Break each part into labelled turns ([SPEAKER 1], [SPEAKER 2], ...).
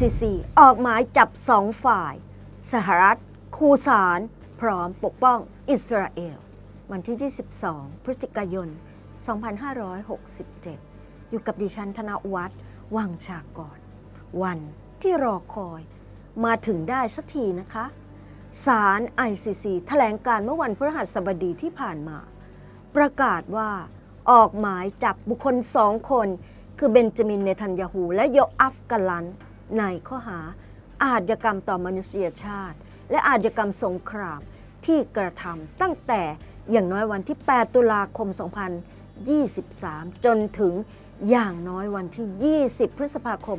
[SPEAKER 1] ICC ออกหมายจับสองฝ่าย สหรัฐ คูสารพร้อมปกป้องอิสราเอล วันที่ 22 พฤศจิกายน 2567 อยู่กับดิฉันธนวัฒน์วังชากร วันที่รอคอยมาถึงได้สักทีนะคะศาล ICC แถลงการเมื่อวันพฤหัสบดีที่ผ่านมา ประกาศว่าออกหมายจับบุคคลสองคน คือเบนจามินเนทันยาฮูและโยอัฟกาลัน ในข้อหา อาชญากรรมต่อมนุษยชาติ และอาชญากรรมสงครามที่กระทำตั้งแต่อย่างน้อยวันที่ 8 ตุลาคม 2023 จนถึงอย่างน้อยวันที่ 20 พฤษภาคม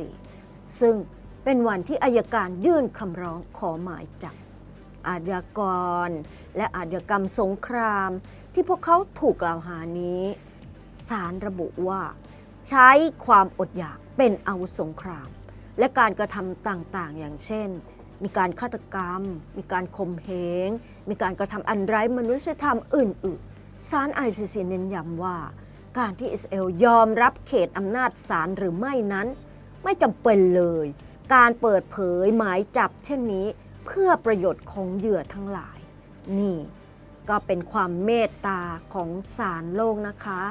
[SPEAKER 1] 2024 ซึ่งเป็นวันที่อายการยื่นคำร้องขอหมายจับอาชญากร และอาชญากรรมสงคราม ที่พวกเขาถูกกล่าวหานี้สารระบุว่า ใช้ความอดอยากเป็นอาวุธสงคราม และการกระทำต่างๆ อย่างเช่น มีการฆาตกรรม มีการข่มเหง มีการกระทำอันไร้มนุษยธรรมอื่นๆศาล ICC เน้นย้ำว่า การที่อิสราเอลยอมรับเขตอำนาจศาลหรือไม่นั้น ไม่จำเป็นเลย การเปิดเผยหมายจับ เช่นนี้เพื่อประโยชน์ของเหยื่อทั้งหลาย นี่ ก็เป็นความเมตตาของศาลโลกนะคะ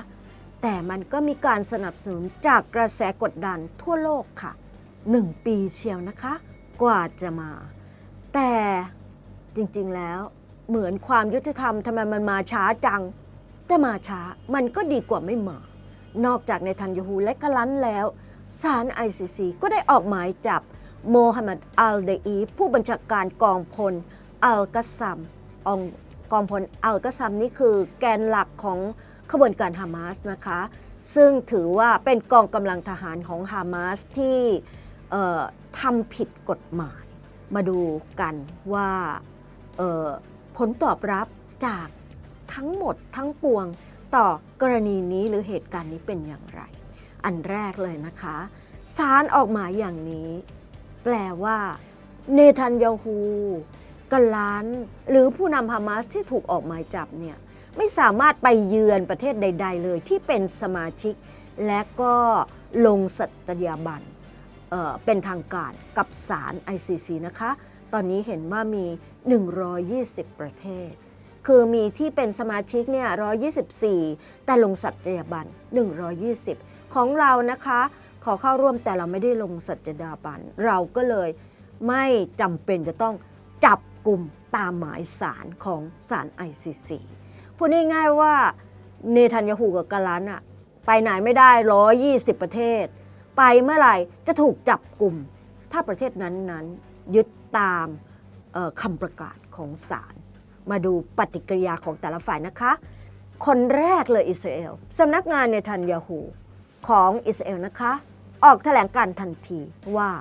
[SPEAKER 1] แต่มันก็มีการสนับสนุนจากกระแสกดดันทั่วโลกค่ะหนึ่งปีเชียวนะคะ กว่าจะมา แต่จริงๆแล้วเหมือนความยุติธรรมทำไมมันมาช้าจัง แต่มาช้ามันก็ดีกว่าไม่มา นอกจากในทันยูฮูและกะลันแล้วศาล ICC ก็ได้ออกหมายจับโมฮัมหมัดอัลเดอีฟผู้บัญชาการกองพลอัลกัซัมองกองพลอัลกัซัมนี่คือแกนหลักของ ขบวนการฮามาสนะคะ ซึ่งถือว่าเป็นกองกำลังทหารของฮามาสที่ทำผิดกฎหมาย มาดูกันว่าผลตอบรับจากทั้งหมดทั้งปวงต่อกรณีนี้หรือเหตุการณ์นี้เป็นอย่างไร อันแรกเลยนะคะศาลออกหมายอย่างนี้ แปลว่า เนทันยาฮูกลาน หรือผู้นำฮามาสที่ถูกออกหมายจับเนี่ย ไม่สามารถไปเยือนประเทศใด ๆ เลยที่เป็นสมาชิก และก็ลงสัตยาบันเเป็นทางการกับศาล ICC นะคะ ตอนนี้เห็นว่ามี 120 ประเทศ คือมีที่เป็นสมาชิกเนี่ย 124 แต่ลงสัตยาบัน 120 ของเรานะคะ ขอเข้าร่วมแต่เราไม่ได้ลงสัจดาบัน เราก็เลยไม่จำเป็นจะต้องจับกลุ่มตามหมายสารของศาล ICC พูดง่ายๆว่าเนทันยาฮูกับกาลันอะไปไหนไม่ได้120ประเทศ ไปเมื่อไหร่จะถูกจับกลุ่ม ถ้าประเทศนั้นๆ ยึดตามคำประกาศของศาลมาดูปฏิกิริยาของแต่ละฝ่ายนะคะ คนแรกเลยอิสราเอลสำนักงานเนทันยาฮูของอิสราเอลนะคะ ออกแถลงการทันทีว่า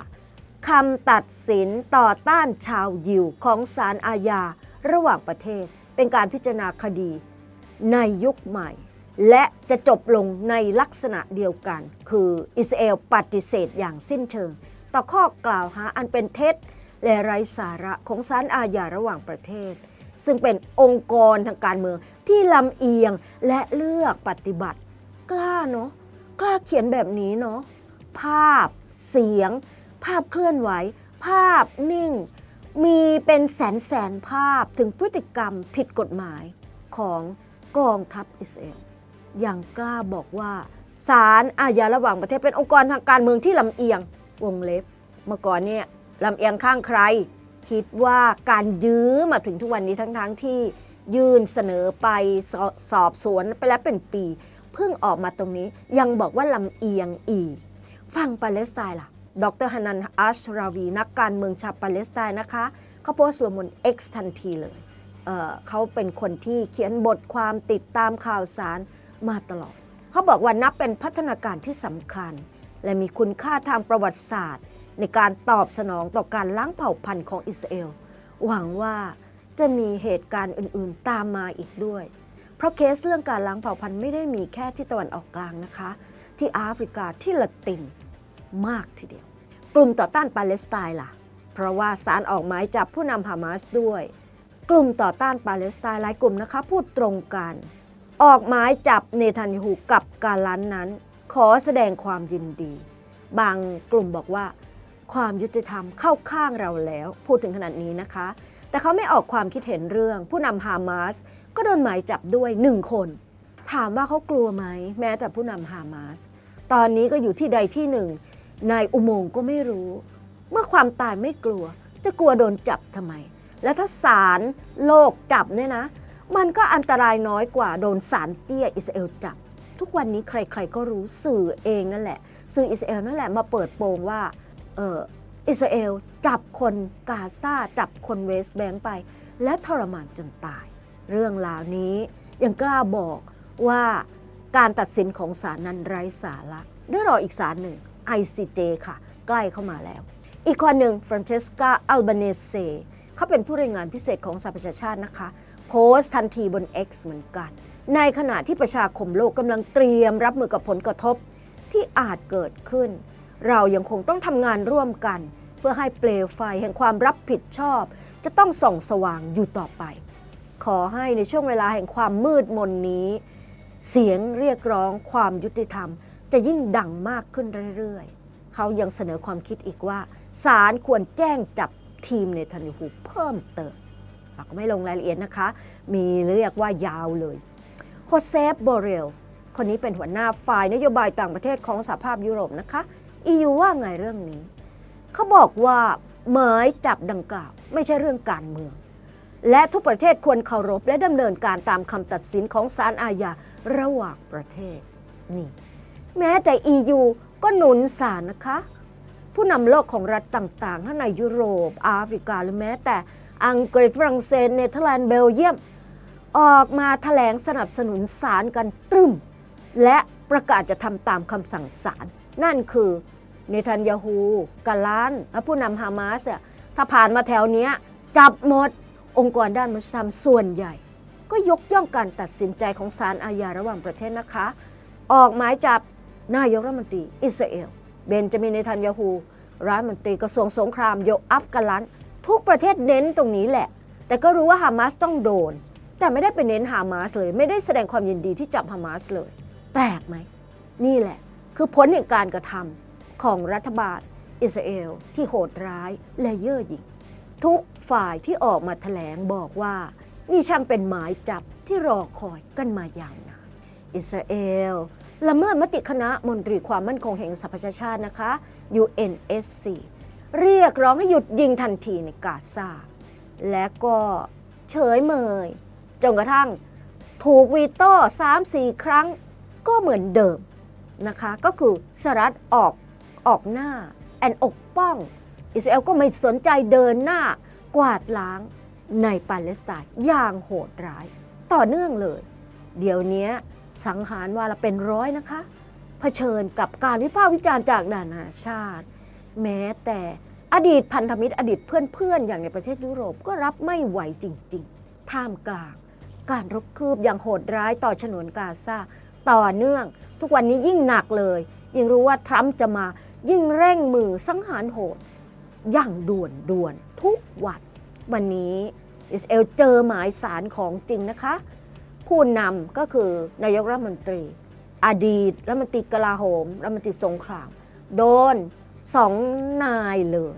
[SPEAKER 1] คำตัดสินต่อต้านชาวยิวของศาลอาญาระหว่างประเทศ เป็นการพิจารณาคดี ในยุคใหม่ และจะจบลงในลักษณะเดียวกัน คืออิสราเอลปฏิเสธอย่างสิ้นเชิง ต่อข้อกล่าวหาอันเป็นเท็จ และไร้สาระของศาลอาญาระหว่างประเทศ ซึ่งเป็นองค์กรทางการเมืองที่ลำเอียงและเลือกปฏิบัติ กล้าเนาะกล้าเขียนแบบนี้เนาะภาพ เสียง ภาพเคลื่อนไหว ภาพนิ่ง มีเป็นแสนแสนภาพถึงพฤติกรรมผิดกฎหมายของ กองทัพอิสราเอลยังกล้าบอกว่าศาลอาญาระหว่างประเทศเป็นองค์กรทางการเมืองที่ลำเอียงวงเล็บ เมื่อก่อนเนี่ยลำเอียงข้างใคร คิดว่าการยื้อมาถึงทุกวันนี้ทั้งๆทที่ยื่นเสนอไปสอสอบสวนไปแล้วเป็นปีเพิ่งออกมาตรงนี้ยังบอกว่าลำเอียงอีกฝั่งปาเลสไตน์ล่ะ ดรฮันันอัชราวี นักการเมืองชาวปาเลสไตน์นะคะเขาโพสต์ลงบน X ทันทีเลย เเขาเป็นคนที่เขียนบทความติดตามข่าวสารมาตลอด เขาบอกว่านับเป็นพัฒนาการที่สำคัญ และมีคุณค่าทางประวัติศาสตร์ ในการตอบสนองต่อการล้างเผ่าพันธุ์ของอิสราเอล หวังว่าจะมีเหตุการณ์อื่นๆตามมาอีกด้วย เพราะเคสเรื่องการล้างเผ่าพันธุ์ไม่ได้มีแค่ที่ตะวันออกกลางนะคะ ที่แอฟริกาที่ละตินมากทีเดียว กลุ่มต่อต้านปาเลสไตน์ล่ะ เพราะว่าศาลออกหมายจับผู้นำฮามาสด้วย กลุ่มต่อต้านปาเลสไตน์หลายกลุ่มนะคะพูดตรงกัน ออกหมายจับเนทันยาฮูกับกาลันนั้น ขอแสดงความยินดี บางกลุ่มบอกว่า ความยุติธรรมเข้าข้างเราแล้ว พูดถึงขนาดนี้นะคะ แต่เขาไม่ออกความคิดเห็นเรื่อง ผู้นำฮามาสก็โดนหมายจับด้วยหนึ่งคน ถามว่าเขากลัวไหมแม้แต่ผู้นำฮามาสตอนนี้ก็อยู่ที่ใดที่หนึ่งในอุโมงค์ก็ไม่รู้ เมื่อความตายไม่กลัว จะกลัวโดนจับทำไม และถ้าศาลโลกจับเนี่ยนะ มันก็อันตรายน้อยกว่าโดนศาลเตี้ยอิสราเอลจับ ทุกวันนี้ใครๆก็รู้สื่อเองนั่นแหละ สื่ออิสราเอลนั่นแหละมาเปิดโปงว่าเอออิสราเอลจับคนกาซาจับคนเวสต์แบงค์ไป และทรมานจนตาย เรื่องราวนี้ยังกล้าบอกว่าการตัดสินของศาลนั้นไร้สาระเดี๋ยวรออีกศาลหนึ่ง ICJ ค่ะ ใกล้เข้ามาแล้ว อีกคนหนึ่งฟรานเชสกาอัลบาเนเซ เขาเป็นผู้รายงานพิเศษของสหประชาชาตินะคะ โพสต์ทันทีบน X เหมือนกัน ในขณะที่ประชาคมโลกกำลังเตรียมรับมือกับผลกระทบที่อาจเกิดขึ้น เรายังคงต้องทำงานร่วมกัน เพื่อให้เปลวไฟแห่งความรับผิดชอบ จะต้องส่องสว่างอยู่ต่อไป ขอให้ในช่วงเวลาแห่งความมืดมนนี้ เสียงเรียกร้องความยุติธรรม จะยิ่งดังมากขึ้นเรื่อยๆ เขายังเสนอความคิดอีกว่าศาลควรแจ้งจับ ทีมเนทันยูฮูเพิ่มเติมเราก็ไม่ลงรายละเอียดนะคะ มีเรียกว่ายาวเลยโฮเซฟโบเรลคนนี้เป็นหัวหน้าฝ่ายนโยบายต่างประเทศของสหภาพยุโรปนะคะ EU ว่าไงเรื่องนี้ เขาบอกว่าหมายจับดังกล่าว ไม่ใช่เรื่องการเมือง และทุกประเทศควรเคารพและดำเนินการตามคำตัดสินของศาลอาญาระหว่างประเทศนี่ แม้แต่ EU ก็หนุนศาลนะคะ ผู้นำโลกของรัฐต่างๆ ทั้งในยุโรปแอฟริกาหรือแม้แต่อังกฤษฝรั่งเศสเนเธอร์แลนด์เบลเยียม ออกมาแถลงสนับสนุนศาลกันตรึม และประกาศจะทำตามคำสั่งศาลนั่นคือเนทันยาฮูกาลานและผู้นำฮามาสอะถ้าผ่านมาแถวเนี้ยจับหมดองค์กรด้านมนุษยธรรมส่วนใหญ่ ก็ยกย่องการตัดสินใจของศาลอาญาระหว่างประเทศนะคะ ออกหมายจับนายกรัฐมนตรีอิสราเอล เบนจามินเนทันยาฮูรัฐมนตรีกระทรวงสงครามโยอัฟกาลันทุกประเทศเน้นตรงนี้แหละ แต่ก็รู้ว่าฮามาสต้องโดน แต่ไม่ได้ไปเน้นฮามาสเลย ไม่ได้แสดงความยินดีที่จับฮามาสเลย แปลกไหม นี่แหละ คือผลแห่งการกระทำของรัฐบาล อิสราเอลที่โหดร้ายและเย่อหยิ่งทุกฝ่ายที่ออกมาแถลงบอกว่า นี่ช่างเป็นหมายจับที่รอคอยกันมายาวนานอิสราเอล ละเมิดมติคณะมนตรีความมั่นคงแห่งสหประชาชาตินะคะ UNSC เรียกร้องให้หยุดยิงทันทีในกาซาและก็เฉยเมยจนกระทั่งถูกวีโต้3-4 ครั้งก็เหมือนเดิมนะคะ ก็คือสหรัฐออกออกหน้าแอนอกป้อง อิสราเอลก็ไม่สนใจเดินหน้ากวาดล้างในปาเลสไตน์อย่างโหดร้าย ต่อเนื่องเลย เดี๋ยวนี้ สังหารว่าละเป็นร้อยนะคะเผชิญกับการวิพากษ์วิจารณ์จากนานาชาติ แม้แต่อดีตพันธมิตรอดีตเพื่อนๆ อย่างในประเทศยุโรปก็รับไม่ไหวจริง ๆ ท่ามกลาง การรบคืบอย่างโหดร้ายต่อฉนวนกาซาต่อเนื่อง ทุกวันนี้ยิ่งหนักเลย ยิ่งรู้ว่าทรัมป์จะมายิ่งเร่งมือสังหารโหด อย่างด่วนด่วนทุกวัน วันนี้อิสราเอลเจอหมายสารของจริงนะคะ ผู้นำก็คือนายกรัฐมนตรี อดีตรัฐมนตรีกลาโหมรัฐมนตรีสงคราม โดนสองนายเลย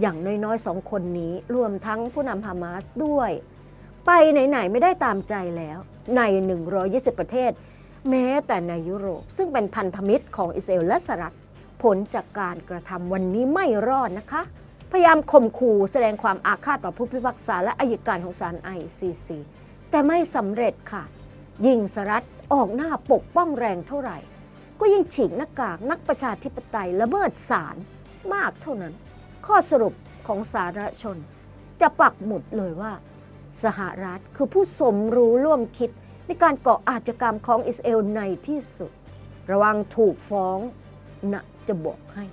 [SPEAKER 1] อย่างน้อยๆสองคนนี้รวมทั้งผู้นำฮามาสด้วย ไปไหนๆไม่ได้ตามใจแล้วใน 120 ประเทศ แม้แต่ในยุโรป ซึ่งเป็นพันธมิตรของอิสราเอลและสหรัฐผลจากการกระทำวันนี้ไม่รอดนะคะ พยายามข่มขู่แสดงความอาฆาตต่อผู้พิพากษาและอายการของศาล ICC แต่ไม่สำเร็จค่ะ ยิ่งสรัฐออกหน้าปกป้องแรงเท่าไหร่ ก็ยิ่งฉีกหน้ากากนักประชาธิปไตยละเมิดศาลมากเท่านั้น ข้อสรุปของสาธารณชน จะปักหมุดเลยว่า สหรัฐคือผู้สมรู้ร่วมคิดในการก่ออาชญากรรมของอิสราเอลในที่สุด ระวังถูกฟ้องนะจะบอกให้